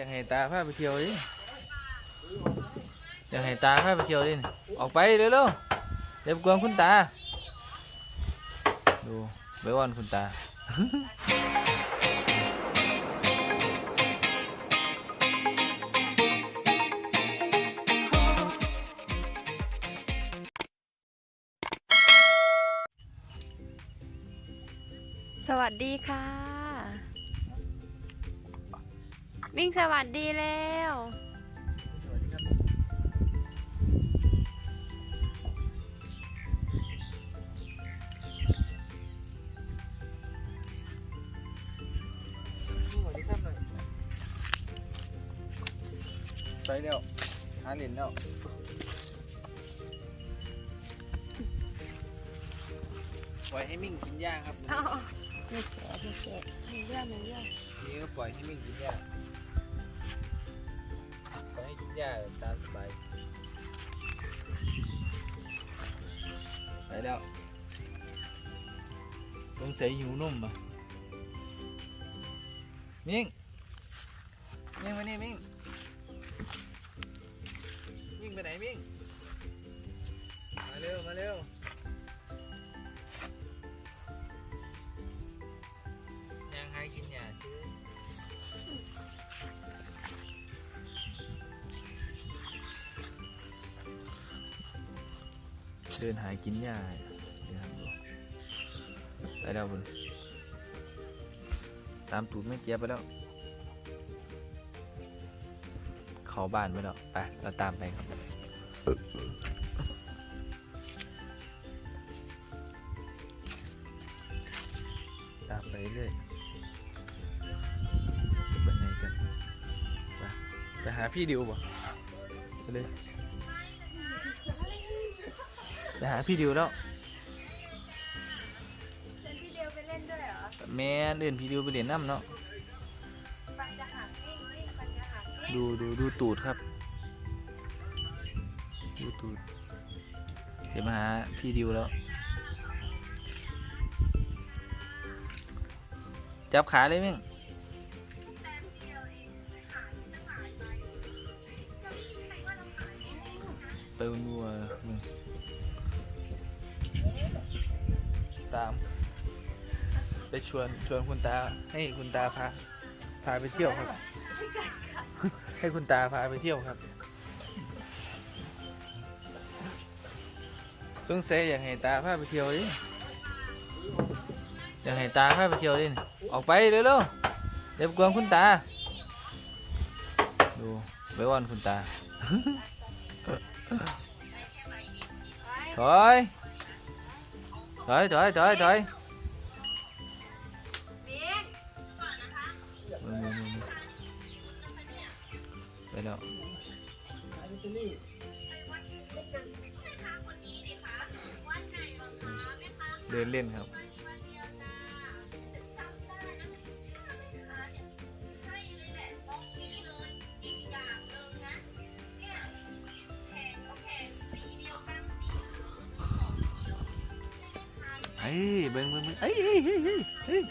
อยากให้ตาพาไปเที่ยวดิอยากให้ตาพาไปเที่ยวดิออกไปเร็วๆเดี๋ยวกวนคุณตา ดูไปอ้อนคุณตาสวัสดีค่ะ วิ่งสวัสดีแล้วไปแล้วหาเหรียญแล้วปล่อยให้มิ่งกินหญ้าครับ ไม่เสียไม่เสียมีเรื่องมีเรื่องนี่ก็ปล่อยให้มิ่งกินหญ้าปล่อยให้กินหญ้าตามสบายไปแล้วสงสัยหิวนมอะมิ่งมิ่งมานี่มิ่งมิ่ง เดินหากินหญ้าเดี๋ยวครับดูไปแล้วคุณตามตูดแม่เจี๊ยบไปแล้ว เขาบ้านไปแล้วไปเราตามไปครับตามไปเรื่อยไปไหนกัน ไป ไปหาพี่ดิวบ่ไปเลย ไปหาพี่ดิวแล้วเซนพี่เดียวไปเล่นด้วยเหรอแม่นเอื่นพี่ดิวไปเรียนน้ำเนาะปันจะหักวิ่งวิ่งปันจะหักวิ่งดูดูดูตูดครับ ดูตูดเดี๋ยวมาหาพี่ดิวแล้ว จับขาเลยมิ่งไปวัวๆมึง ตาม ไปชวนชวนคุณตา ให้คุณตาพาพาไปเที่ยวครับ ให้คุณตาพาไปเที่ยวครับสงสัยอยากให้ตาพาไปเที่ยวดิอยากให้ตาพาไปเที่ยวดิออกไปเร็วๆเดี๋ยวกวนคุณตา ดูไปอ้อนคุณตาถอย ถอยถอยถอยถอยวิ่งมึงมึงมึงมึงไปแล้วเดินเล่นครับ เฮ้ยเบิ้งเบิ้งเฮ้ยเฮ้ยเฮ้ยเฮ้ย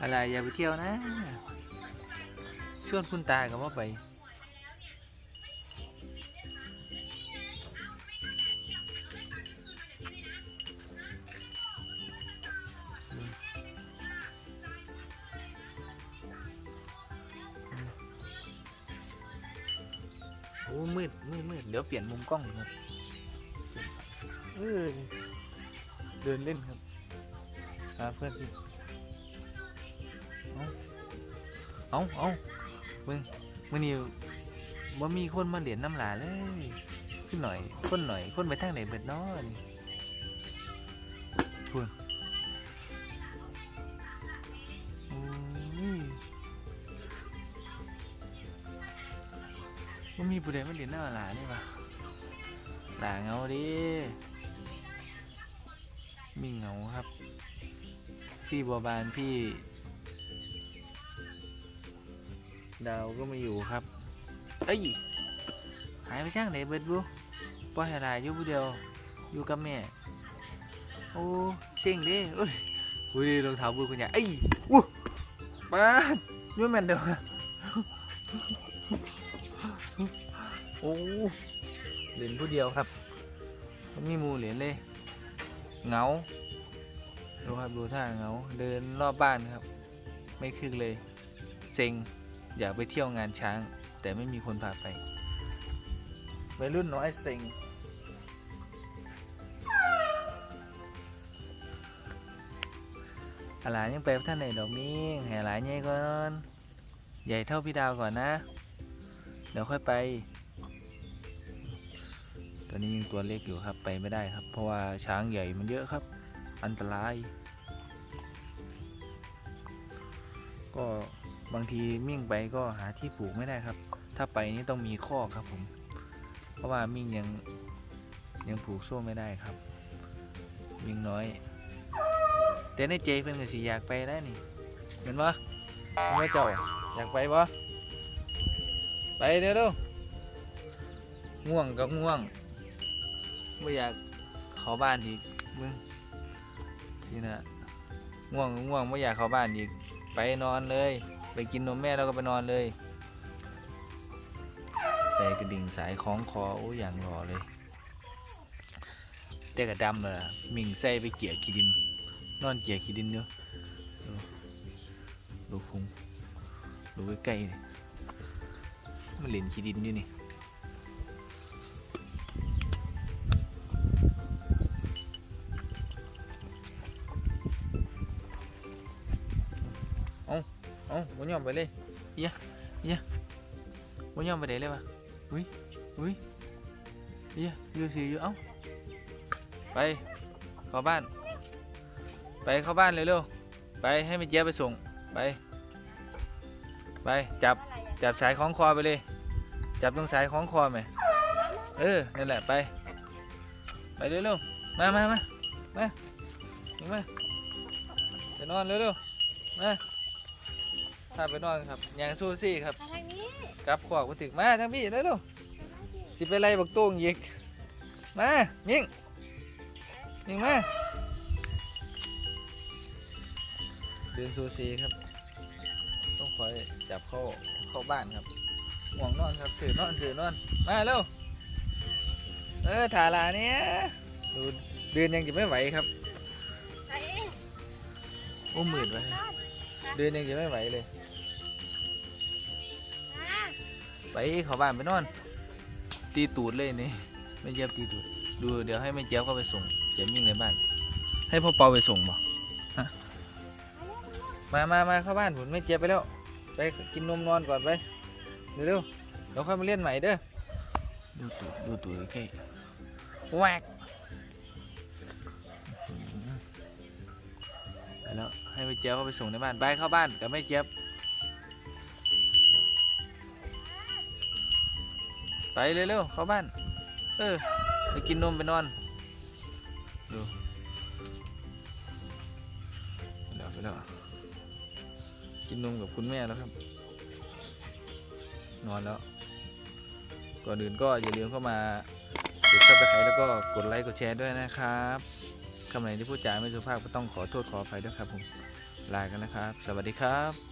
อะไรอย่าไปเที่ยวนะ ชวนคุณตากับว่าไปโอ้มืดมืดมืดเดี๋ยวเปลี่ยนมุมกล้องครับเออ เดินเล่นครับหาเพื่อนพี่เอาเอาเอาเบิ่งมื่อนี้ว่ามีคนมาเหรียญน้ำหลาเลย ขึ้นหน่อยคนหน่อยคนไปทางไหนเบิดน้อนทวนโอ้ยว่ามีผู้ใดมาเหรียญน้ำหลานี่ปะหลาเงาดิ มีเหงาครับ พี่บัวบานพี่ ดาวก็ไม่อยู่ครับ เอ้ย หายไปจ้างไหนเบิดบุปล่อยให้หลายอยู่ผู้เดียว อยู่กับแม่ โอ้เซ็งด้เอ้ยอุ้ยรองเท้าบูคุณยายเอ้ยอู้ป้าดอยุ่แมนเดียวโอ้เหรียญผู้เดียวครับ มีมูเหรียญเลย เงาดูครับดูท่าเงาเดินรอบบ้านครับ ไม่คึกเลยเซ็งอยากไปเที่ยวงานช้าง แต่ไม่มีคนพาไปวัยรุ่นน้อยเซ็งอะไรยังไปท่านไหนดอกมิ้งแห่หลายใหญ่ก่อน ใหญ่เท่าพี่ดาวก่อนนะ เดี๋ยวค่อยไป ตอนนี้ยังตัวเล็กอยู่ครับไปไม่ได้ครับ เพราะว่าช้างใหญ่มันเยอะครับ อันตราย ก็บางทีมิ่งไปก็หาที่ผูกไม่ได้ครับ ถ้าไปนี่ต้องมีข้อครับผม เพราะว่ามิ่งยังยังผูกโซ่ไม่ได้ครับ มิ่งน้อย แต่ในใจเพิ่นก็สิอยากไปได้นี่เห็นปะไม่เจ้าอยากไปปะไปเดี๋ยวเร็วง่วงก็ง่วง ไม่อยากเข้าบ้านอีกมึงสินะง่วงง่วงไม่อยากเข้าบ้านอีก ไปนอนเลย ไปกินนมแม่แล้วก็ไปนอนเลย ใส่กระดิ่งสายคล้องคอโอ้ยอย่างหล่อเลยแต่กระดำเลยมิงใส่ไปเกี่ยขี้ดิน นอนเกี่ยขี้ดินอยู่ดูพุงดูใกล้ๆนี่มันเหลินขี้ดินอยู่นี่ อ้าบ่ยอมไปเลยเฮียเฮียบ่ยอมไปไหนเลยวะอุ้ยอุ้ยเยอยู่สิอยู่เอ้าไปเข้าบ้าน ไปเข้าบ้านเลยเร็วไปให้แม่เจี๊ยบไปส่งไป ไปจับจับสายคล้องคอไปเลย จับตรงสายคล้องคอไหมเออนั่นแหละไป ไปเร็วๆมามามามาถึงมาไปนอนเร็วๆมา พาไปนอนครับยางซูซี่ครับมาทางนี้กลับขวากมาถึงมาทั้งพี่เร็วมาทางนี้ๆสิไปไล่บักตุ้งยิกมามิ่งมิ่งมาเดินซูซีครับ ต้องคอยจับเข้าเข้าบ้านครับห่วงนอนครับถือนอนถือนอนมาเร็วเออถาลาเนี้ยดูเดินยังจะไม่ไหวครับไปเองโอ้มืดไว้ นอนเดินยังจะไม่ไหวเลยมาไปเข้าบ้านไปนอน ตีตูดเลยนี่ไม่เจี๊ยบตีตูด ดูเดี๋ยวให้แม่เจี๊ยบเข้าไปส่งเสียมยิ่งในบ้าน ให้พ่อเปาไปส่งบ่ฮะมามามาเข้าบ้านผมแม่เจี๊ยบไปแล้ว ไปกินนมนอนก่อนไปเร็วๆเดี๋ยวค่อยมาเล่นใหม่เด้อ ดูตูดดูตูดใกล้ๆแหวก แล้วให้แม่เจี๊ยบเข้าไปส่งในบ้านไปเข้าบ้านกับแม่เจี๊ยบไปเร็วๆเข้าบ้าน เออไปกินนมไปนอนดูไปแล้วไปแล้วกินนมกับคุณแม่แล้วครับ นอนแล้วก่อนอื่นก็อย่าลืมเข้ามากดซับสไครต์แล้วก็กดไลค์กดแชร์ด้วยนะครับ คำไหนที่พูดจาไม่สุภาพก็ต้องขอโทษขออภัยด้วยครับผมลากันนะครับ สวัสดีครับ